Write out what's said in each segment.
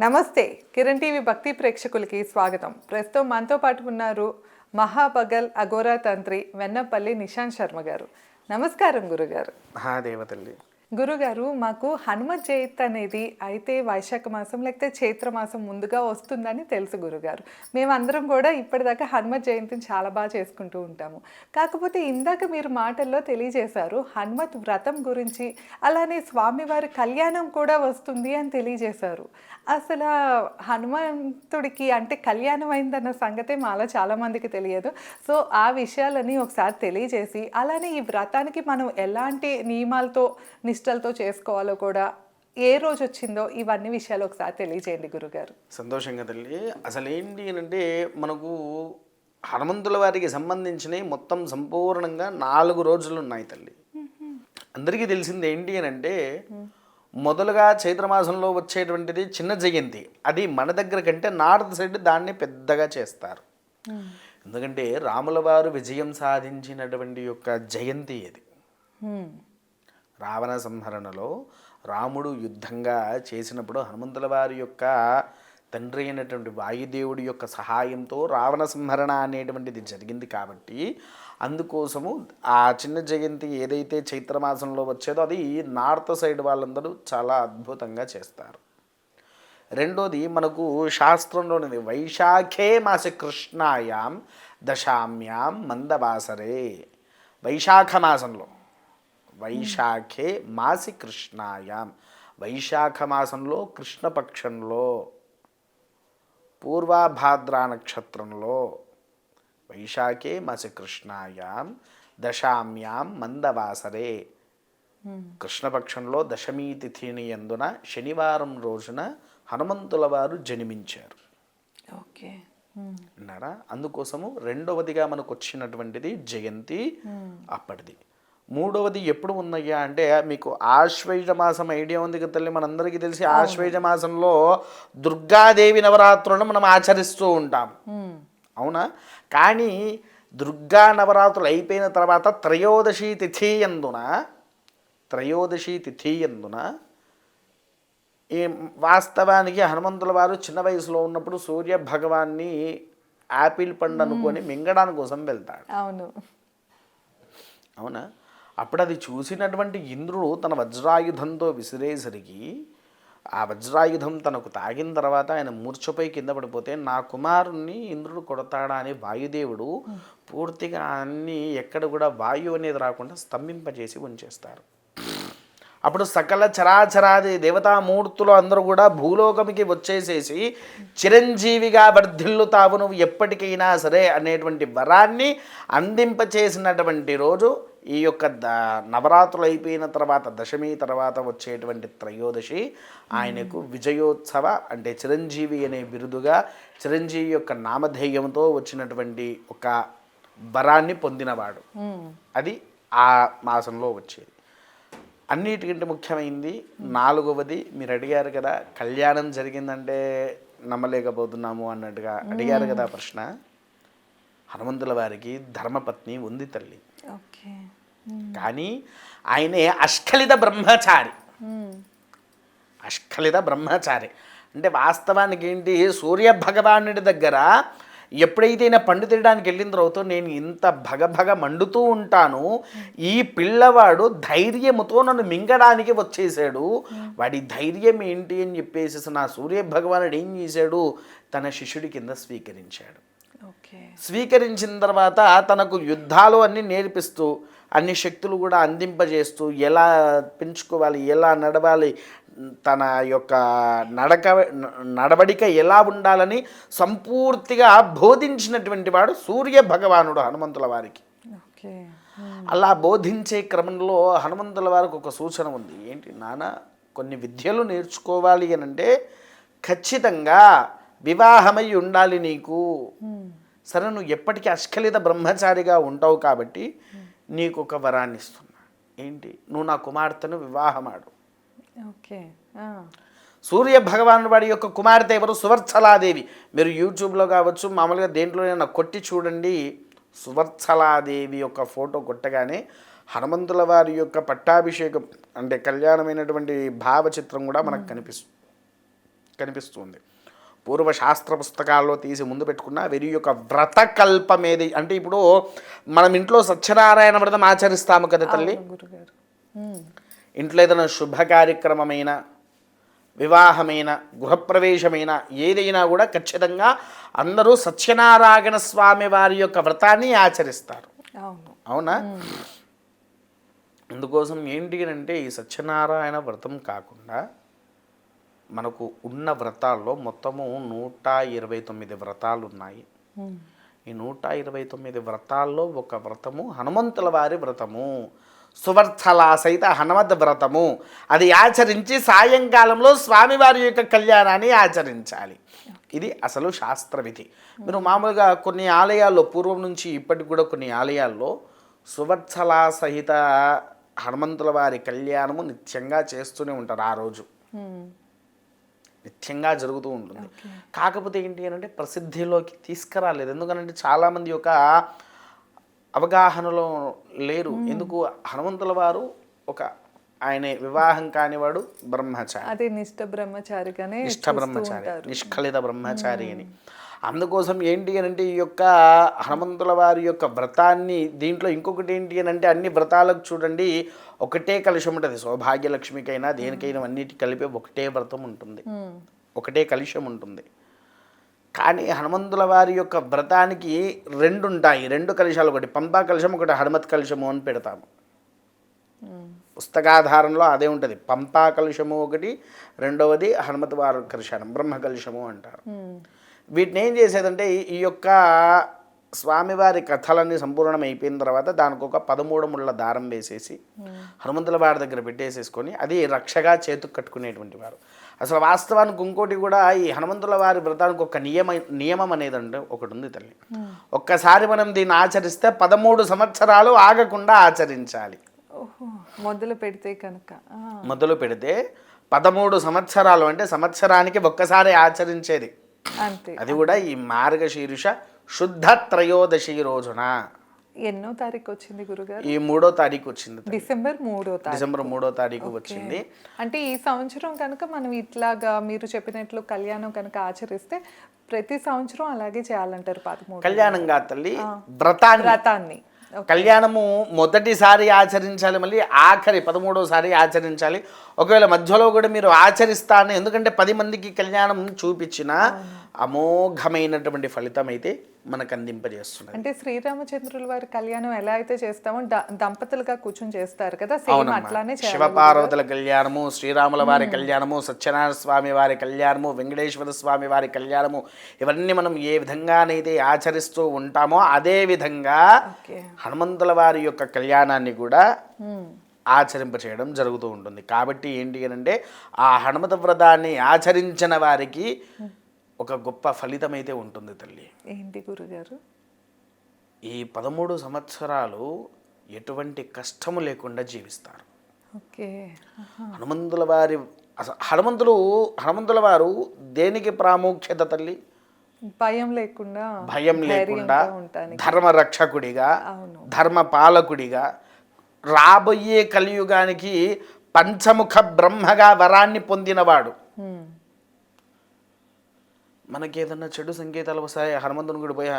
నమస్తే. కిరణ్ టీవీ భక్తి ప్రేక్షకులకి స్వాగతం. ప్రస్తుతం మనతో పాటు ఉన్నారు మహాబగల్ అఘోరా తంత్రి వెన్నపల్లి నిశాంత్ శర్మ గారు. నమస్కారం గురుగారు. మహాదేవతల్లి గురుగారు మాకు హనుమ జయంతి అనేది అయితే వైశాఖ మాసం లేకపోతే చైత్ర మాసం ముందుగా వస్తుందని తెలుసు గురుగారు. మేమందరం కూడా ఇప్పటిదాకా హనుమ జయంతిని చాలా బాగా చేసుకుంటూ ఉంటాము. కాకపోతే ఇందాక మీరు మాటల్లో తెలియజేశారు హనుమత్ వ్రతం గురించి అలానే స్వామివారి కళ్యాణం కూడా వస్తుంది అని తెలియజేశారు. అసలు హనుమంతుడికి అంటే కళ్యాణం అయిందన్న సంగతే మాలో చాలామందికి తెలియదు. సో ఆ విషయాలని ఒకసారి తెలియజేసి అలానే ఈ వ్రతానికి మనం ఎలాంటి నియమాలతో నిష్టలతో చేసుకోవాలో కూడా ఏ రోజు వచ్చిందో ఇవన్నీ విషయాలు ఒకసారి తెలియజేయండి గురుగారు. సంతోషంగా తల్లి అసలు ఏంటి అంటే మనకు హనుమంతుల వారికి సంబంధించినవి మొత్తం సంపూర్ణంగా నాలుగు రోజులు ఉన్నాయి తల్లి. అందరికీ తెలిసింది ఏంటి అని అంటే మొదలుగా చైత్రమాసంలో వచ్చేటువంటిది చిన్న జయంతి. అది మన దగ్గర కంటే నార్త్ సైడ్ దాన్ని పెద్దగా చేస్తారు. ఎందుకంటే రాముల వారు విజయం సాధించినటువంటి యొక్క జయంతి ఇది. రావణ సంహరణలో రాముడు యుద్ధంగా చేసినప్పుడు హనుమంతుల వారి యొక్క తండ్రి అయినటువంటి వాయుదేవుడి యొక్క సహాయంతో రావణ సంహరణ అనేటువంటిది జరిగింది కాబట్టి అందుకోసము ఆ చిన్న జయంతి ఏదైతే చైత్రమాసంలో వచ్చేదో అది నార్త్ సైడ్ వాళ్ళందరూ చాలా అద్భుతంగా చేస్తారు. రెండోది మనకు శాస్త్రంలోనిది వైశాఖే మాస కృష్ణాయాం దశామ్యాం మందవాసరే. వైశాఖ మాసంలో వైశాఖే మాసి కృష్ణాయాం. వైశాఖ మాసంలో కృష్ణపక్షంలో పూర్వాభాద్రా నక్షత్రంలో వైశాఖే మాసి కృష్ణాయాం దశామ్యాం మందవాసరే. కృష్ణపక్షంలో దశమీ తిథిని ఎందున శనివారం రోజున హనుమంతుల వారు జన్మించారు. ఓకే. అన్నారా అందుకోసము రెండవదిగా మనకు వచ్చినటువంటిది జయంతి అప్పటిది. మూడవది ఎప్పుడు ఉన్నాయా అంటే మీకు ఆశ్వయుజ మాసం ఐడియా ఉంది కదా తల్లి మనందరికీ తెలిసి ఆశ్వయుజ మాసంలో దుర్గాదేవి నవరాత్రులను మనం ఆచరిస్తూ ఉంటాం. అవునా? కానీ దుర్గా నవరాత్రులు అయిపోయిన తర్వాత త్రయోదశి తిథి ఎందున త్రయోదశి తిథి ఎందున ఈ వాస్తవానికి హనుమంతుల వారు చిన్న వయసులో ఉన్నప్పుడు సూర్య భగవాన్ని యాపిల్ పండు అనుకొని మింగడానికి కోసం వెళ్తాడు. అవును. అవునా? అప్పుడు అది చూసినటువంటి ఇంద్రుడు తన వజ్రాయుధంతో విసిరేసరికి ఆ వజ్రాయుధం తనకు తాగిన తర్వాత ఆయన మూర్ఛపై కింద పడిపోతే నా కుమారుణ్ణి ఇంద్రుడు కొడతాడా? అని వాయుదేవుడు పూర్తిగా అన్ని ఎక్కడ కూడా వాయువు అనేది రాకుండా స్తంభింపజేసి ఉంచేస్తారు. అప్పుడు సకల చరాచరాది దేవతామూర్తులు అందరూ కూడా భూలోకమికి వచ్చేసేసి చిరంజీవిగా వర్ధిల్లుతావు నువ్వు ఎప్పటికైనా సరే అనేటువంటి వరాన్ని అందింపచేసినటువంటి రోజు ఈ యొక్క ద నవరాత్రులు అయిపోయిన తర్వాత దశమి తర్వాత వచ్చేటువంటి త్రయోదశి ఆయనకు విజయోత్సవ అంటే చిరంజీవి అనే బిరుదుగా చిరంజీవి యొక్క నామధేయంతో వచ్చినటువంటి ఒక వరాన్ని పొందినవాడు. అది ఆ మాసంలో వచ్చేది అన్నిటికంటే ముఖ్యమైనది నాలుగవది మీరు అడిగారు కదా కళ్యాణం జరిగిందంటే నమ్మలేకపోతున్నాము అన్నట్టుగా అడిగారు కదా ప్రశ్న. హనుమంతుల వారికి ధర్మపత్ని ఉంది తల్లి. ఓకే. కానీ ఆయనే అష్కలిత బ్రహ్మచారి. హ్మ్. అష్కలిత బ్రహ్మచారి. అంటే వాస్తవానికి ఏంటి? సూర్య భగవానుడి దగ్గర ఎప్పుడైతే ఈయన పండు తినడానికి వెళ్ళిన తర్వాత నేను ఇంత భగభగ మండుతూ ఉంటాను ఈ పిల్లవాడు ధైర్యముతో నన్ను మింగడానికి వచ్చేసాడు. వాడి ధైర్యం ఏంటి అని చెప్పేసి నా సూర్య భగవానుడు ఏం చేశాడు? తన శిష్యుడి కింద స్వీకరించాడు. ఓకే. స్వీకరించిన తర్వాత తనకు యుద్ధాలు అన్నీ నేర్పిస్తూ అన్ని శక్తులు కూడా అందింపజేస్తూ ఎలా పెంచుకోవాలి ఎలా నడవాలి తన యొక్క నడక నడవడిక ఎలా ఉండాలని సంపూర్తిగా బోధించినటువంటి వాడు సూర్య భగవానుడు హనుమంతుల వారికి. అలా బోధించే క్రమంలో హనుమంతుల వారికి ఒక సూచన ఉంది. ఏంటి నాన్న కొన్ని విద్యలు నేర్చుకోవాలి అని అంటే ఖచ్చితంగా వివాహమై ఉండాలి నీకు. సరే నువ్వు ఎప్పటికీ అస్ఖలిత బ్రహ్మచారిగా ఉంటావు కాబట్టి నీకు ఒక వరాన్ని ఇస్తున్నా. ఏంటి? నువ్వు నా కుమార్తెను వివాహమాడు. ఓకే. సూర్య భగవాన్ వాడి యొక్క కుమార్తె ఎవరు? సువర్చలాదేవి. మీరు యూట్యూబ్లో కావచ్చు మామూలుగా దేంట్లోనైనా కొట్టి చూడండి. సువర్చలాదేవి యొక్క ఫోటో కొట్టగానే హనుమంతుల వారి యొక్క పట్టాభిషేకం అంటే కళ్యాణమైనటువంటి భావచిత్రం కూడా మనకు కనిపిస్తుంది కనిపిస్తుంది. పూర్వ శాస్త్ర పుస్తకాల్లో తీసి ముందు పెట్టుకున్న వీరి యొక్క వ్రతకల్పం ఏది అంటే ఇప్పుడు మనం ఇంట్లో సత్యనారాయణ వ్రతం ఆచరిస్తాము కదా తల్లి. ఇంట్లో ఏదైనా శుభ కార్యక్రమమైన వివాహమైన గృహప్రవేశమైన ఏదైనా కూడా ఖచ్చితంగా అందరూ సత్యనారాయణ స్వామి వారి యొక్క వ్రతాన్ని ఆచరిస్తారు. అవును. అందుకోసం ఏంటి అని అంటే ఈ సత్యనారాయణ వ్రతం కాకుండా మనకు ఉన్న వ్రతాల్లో మొత్తము నూట ఇరవై తొమ్మిది వ్రతాలు ఉన్నాయి. ఈ నూట ఇరవై తొమ్మిది వ్రతాల్లో ఒక వ్రతము హనుమంతుల వారి వ్రతము. సువర్చలా సహిత హనుమద్ వ్రతము. అది ఆచరించి సాయంకాలంలో స్వామివారి యొక్క కళ్యాణాన్ని ఆచరించాలి. ఇది అసలు శాస్త్ర విధి మీరు మామూలుగా కొన్ని ఆలయాల్లో పూర్వం నుంచి ఇప్పటికి కూడా కొన్ని ఆలయాల్లో సువర్చలా సహిత హనుమంతుల వారి కళ్యాణము నిత్యంగా చేస్తూనే ఉంటారు ఆ రోజు. నిత్యంగా జరుగుతూ ఉంటుంది. కాకపోతే ఏంటి అంటే ప్రసిద్ధిలోకి తీసుకురాలేదు. ఎందుకనంటే చాలామంది యొక్క అవగాహనలో లేరు. ఎందుకు? హనుమంతుల వారు ఒక ఆయన వివాహం కానివాడు బ్రహ్మచారి. అదే నిష్ఠ బ్రహ్మచారిగానే చూస్తూ బ్రహ్మచారి. నిష్కలిత బ్రహ్మచారి అని. అందుకోసం ఏంటి అని అంటే ఈ యొక్క హనుమంతుల వారి యొక్క వ్రతాన్ని దీంట్లో ఇంకొకటి ఏంటి అని అంటే అన్ని వ్రతాలకు చూడండి ఒకటే కలుషం ఉంటుంది. సౌభాగ్యలక్ష్మికైనా దేనికైనా అన్నిటి కలిపి ఒకటే వ్రతం ఉంటుంది. ఒకటే కలుషం ఉంటుంది. కానీ హనుమంతుల వారి యొక్క వ్రతానికి రెండు ఉంటాయి రెండు కలుషాలు ఒకటి. పంపా కలుషం ఒకటి హనుమత్ కలుషము అని పెడతాము. పుస్తకాధారంలో అదే ఉంటుంది. పంపా కలుషము ఒకటి రెండవది హనుమత్ వారి కలుషానం బ్రహ్మ కలుషము అంటారు. వీటిని ఏం చేసేదంటే ఈ- ఈ యొక్క స్వామివారి కథలన్నీ సంపూర్ణం అయిపోయిన తర్వాత దానికి ఒక పదమూడు ముళ్ళ దారం వేసేసి హనుమంతుల వారి దగ్గర పెట్టేసేసుకొని అది రక్షగా చేతుకు కట్టుకునేటువంటి వారు. అసలు వాస్తవానికి ఇంకోటి కూడా ఈ హనుమంతుల వారి వ్రతానికి ఒక నియమ నియమం అనేది అంటే ఒకటి ఉంది తల్లి. ఒక్కసారి మనం దీన్ని ఆచరిస్తే పదమూడు సంవత్సరాలు ఆగకుండా ఆచరించాలి. ఓహో మొదలు పెడితే కనుక. మొదలు పెడితే పదమూడు సంవత్సరాలు అంటే సంవత్సరానికి ఒక్కసారి ఆచరించేది. అది కూడా ఈ మార్గశీర్ష శుద్ధ త్రయోదశి రోజున. ఎన్నో తారీఖు వచ్చింది గురుగారు? ఈ మూడో తారీఖు వచ్చింది డిసెంబర్ మూడో తారీఖు. డిసెంబర్ మూడో తారీఖు వచ్చింది. అంటే ఈ సంవత్సరం కనుక మనం ఇట్లాగా మీరు చెప్పినట్లు కళ్యాణం కనుక ఆచరిస్తే ప్రతి సంవత్సరం అలాగే చేయాలంటారు పదమూడు కళ్యాణం కాదు తల్లి వ్రతాన్ని. వ్రతాన్ని. కళ్యాణము మొదటిసారి ఆచరించాలి మళ్ళీ ఆఖరి పదమూడోసారి ఆచరించాలి. ఒకవేళ మధ్యలో కూడా మీరు ఆచరిస్తాను ఎందుకంటే పది మందికి కళ్యాణం చూపించిన అమోఘమైనటువంటి ఫలితం అయితే మనకు అందింపజేస్తున్నది అంటే శ్రీరామచంద్రుల వారి కళ్యాణం ఎలా అయితే చేస్తామో దంపతులుగా కూర్చొని చేస్తారు కదా సేమ్ అట్లానే శివపార్వతుల కళ్యాణము శ్రీరాముల వారి కళ్యాణము సత్యనారాయణ స్వామి వారి కళ్యాణము వెంకటేశ్వర స్వామి వారి కళ్యాణము ఇవన్నీ మనం ఏ విధంగానైతే ఆచరిస్తూ ఉంటామో అదే విధంగా హనుమంతుల వారి యొక్క కళ్యాణాన్ని కూడా. ఆచరింపచేయడం జరుగుతూ ఉంటుంది. కాబట్టి ఏంటి అని అంటే ఆ హనుమత వ్రతాన్ని ఆచరించిన వారికి ఒక గొప్ప ఫలితం అయితే ఉంటుంది తల్లి. ఏంటి గురుగారు? ఈ పదమూడు సంవత్సరాలు ఎటువంటి కష్టము లేకుండా జీవిస్తారు. ఓకే. హనుమంతుల వారి హనుమంతులు హనుమంతుల వారు దేనికి ప్రాముఖ్యత తల్లి? భయం లేకుండా భయం లేకుండా ధర్మ రక్షకుడిగా ధర్మ పాలకుడిగా రాబోయే కలియుగానికి పంచముఖ బ్రహ్మగా వరాన్ని పొందినవాడు. మనకి ఏదన్నా చెడు సంకేతాలు వస్తాయి? హనుమంతుని గుడి పోయి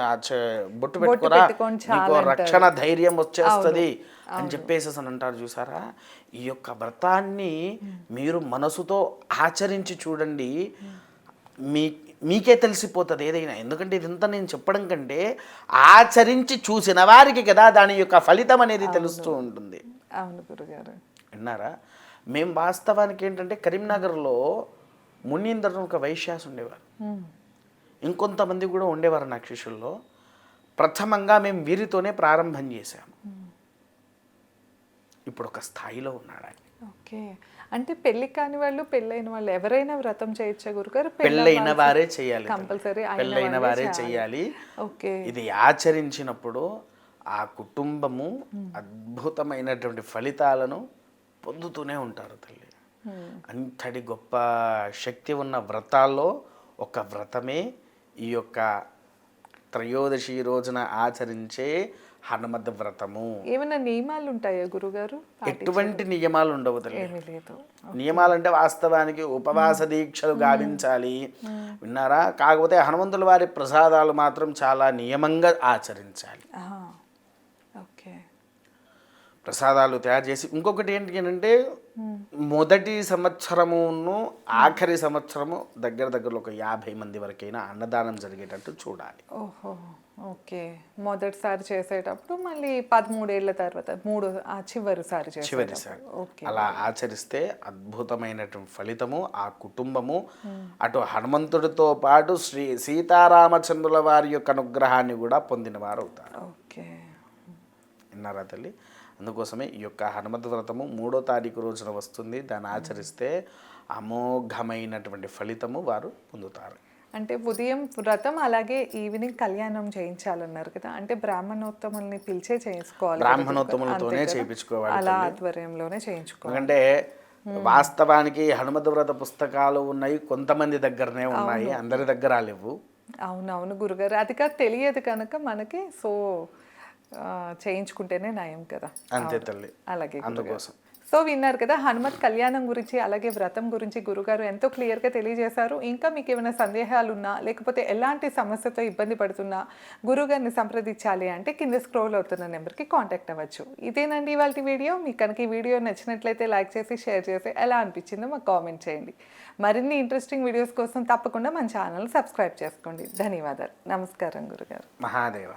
బొట్టు పెట్టుకోరా? నీకు. రక్షణ ధైర్యం వచ్చేస్తుంది అని చెప్పేసి అని అంటారు చూసారా? ఈ యొక్క వ్రతాన్ని మీరు మనసుతో ఆచరించి చూడండి. మీ మీకే తెలిసిపోతుంది ఏదైనా. ఎందుకంటే ఇదంతా నేను చెప్పడం కంటే ఆచరించి చూసిన వారికి కదా దాని యొక్క ఫలితం అనేది తెలుస్తూ ఉంటుంది. అవును గురుగారు. విన్నారా? మేము వాస్తవానికి ఏంటంటే కరీంనగర్లో మునీందర్ ఒక వైశ్యాస్ ఉండేవారు. ఇంకొంతమంది కూడా ఉండేవారు నా శిష్యుల్లో. ప్రథమంగా మేము వీరితోనే ప్రారంభం చేశాము. ఇప్పుడు ఒక స్థాయిలో ఉన్నాడు ఆయన ఓకే. అంటే పెళ్ళి కాని వాళ్ళు పెళ్ళైన వాళ్ళు ఎవరైనా వ్రతం చేయొచ్చా గురుగారు పెళ్ళైన వారే చేయాలి కంపల్సరీ పెళ్ళైన వారే చేయాలి. ఓకే. ఇది ఆచరించినప్పుడు ఆ కుటుంబము అద్భుతమైనటువంటి ఫలితాలను పొందుతూనే ఉంటారు తల్లి. అంతటి గొప్ప శక్తి ఉన్న వ్రతాల్లో ఒక వ్రతమే ఈ యొక్క త్రయోదశి రోజున ఆచరించే హనుమద్ వ్రతము. ఏమైనా నియమాలు ఉంటాయా గురుగారు? ఎటువంటి నియమాలు ఉండవు లేదు. నియమాలంటే వాస్తవానికి ఉపవాస దీక్షలు గావించాలి. విన్నారా? కాకపోతే హనుమంతుల వారి ప్రసాదాలు మాత్రం చాలా నియమంగా ఆచరించాలి. ఓకే. ప్రసాదాలు తయారు చేసి ఇంకొకటి ఏంటి అంటే మొదటి సంవత్సరమును ఆఖరి సంవత్సరము దగ్గర దగ్గర ఒక యాభై మంది వరకైనా అన్నదానం జరిగేటట్టు చూడాలి. ఓహో ఓకే. మొదటిసారి చేసేటప్పుడు మళ్ళీ పదమూడేళ్ళ తర్వాత మూడు ఆ చివరిసారి చివరిసారి. అలా ఆచరిస్తే అద్భుతమైనటువంటి ఫలితము ఆ కుటుంబము అటు హనుమంతుడితో పాటు శ్రీ సీతారామచంద్రుల వారి యొక్క అనుగ్రహాన్ని కూడా పొందిన వారు అవుతారు ఓకే. విన్నారా తల్లి? అందుకోసమే ఈ యొక్క హనుమత్ వ్రతము మూడో తారీఖు రోజున వస్తుంది. దాన్ని ఆచరిస్తే అమోఘమైనటువంటి ఫలితము వారు పొందుతారు. అంటే ఉదయం వ్రతం అలాగే ఈవినింగ్ కళ్యాణం చేయించాలన్నారు కదా. అంటే బ్రాహ్మణోత్తముల్ని పిలిచే చేయించుకోవాలి? బ్రాహ్మణోత్తములతోనే? చేయించుకోవాలి అలా ఆధ్వర్యంలోనే చేయించుకోవాలి. ఎందుకంటే వాస్తవానికి హనుమత్ వ్రత పుస్తకాలు ఉన్నాయి కొంతమంది దగ్గరనే ఉన్నాయి అందరి దగ్గర లేవు. అవునవును గురుగారు. అది కాదు తెలియదు కనుక మనకి సో చేయించుకుంటేనే నయం కదా. అంతే తల్లి. అలాగే. అందుకోసం. సో విన్నారు కదా హనుమత్ కళ్యాణం గురించి అలాగే వ్రతం గురించి గురుగారు ఎంతో క్లియర్గా తెలియజేశారు. ఇంకా మీకు ఏమైనా సందేహాలు ఉన్నా లేకపోతే ఎలాంటి సమస్యతో ఇబ్బంది పడుతున్నా గురుగారిని సంప్రదించాలి అంటే కింద స్క్రోల్ అవుతున్న నెంబర్కి కాంటాక్ట్ అవ్వచ్చు. ఇదేనండి ఇవాళ వీడియో. మీకు కనుక ఈ వీడియో నచ్చినట్లయితే లైక్ చేసి షేర్ చేసి ఎలా అనిపించిందో మాకు కామెంట్ చేయండి. మరిన్ని ఇంట్రెస్టింగ్ వీడియోస్ కోసం తప్పకుండా మన ఛానల్ సబ్స్క్రైబ్ చేసుకోండి. ధన్యవాదాలు. నమస్కారం గురుగారు. మహాదేవ.